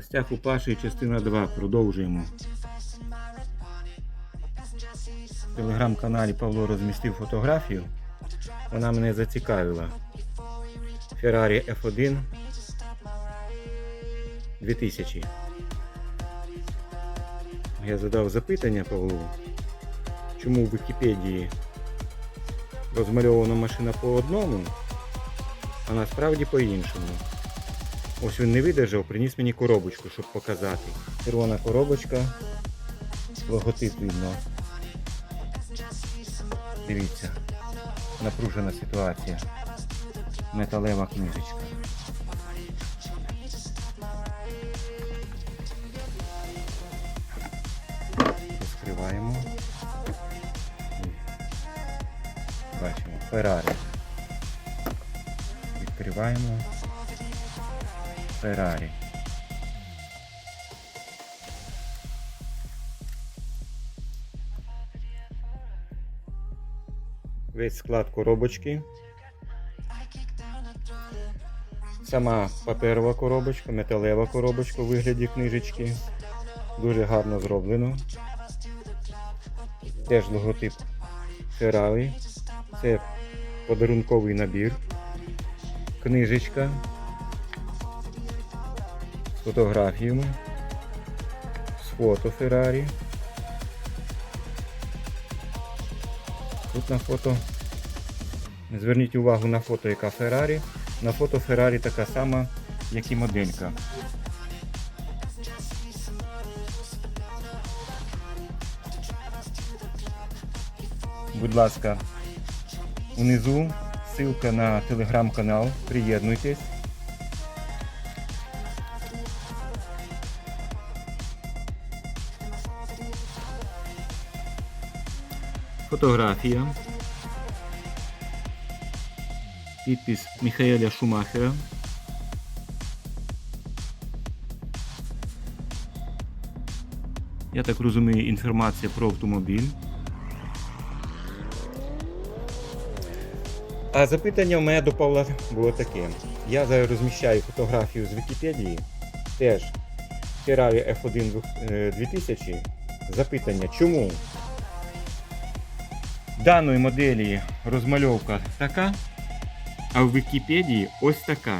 гостях у Паші частина 2. Продовжуємо. В телеграм-каналі Павло розмістив фотографію. Вона мене зацікавила. Ferrari F1 2000. Я задав запитання Павлу, чому в Вікіпедії розмальована машина по одному, а насправді по-іншому. Ось він не видержав, приніс мені коробочку, щоб показати. Червона коробочка, логотип видно. Дивіться, напружена ситуація. Металева книжечка. Розкриваємо. Бачимо. Феррарі. Відкриваємо. Феррарі. Весь склад коробочки. Сама паперова коробочка, металева коробочка у вигляді книжечки. Дуже гарно зроблено. Теж логотип Ferrari. Це подарунковий набір. Книжечка фотографіями, з фото Феррарі. Тут на фото. Зверніть увагу на фото, яка Феррарі. На фото Феррарі така сама, як і моделька. Будь ласка, унизу ссылка на телеграм-канал. Приєднуйтесь. Фотографія. Підпис Михаеля Шумахера. Я так розумію, інформація про автомобіль. А запитання в мене до Павла було таке. Я зараз розміщаю фотографію з Вікіпедії. Теж Ferrari F1 е, 2000. Запитання, чому даної моделі розмальовка така, а в Вікіпедії ось така.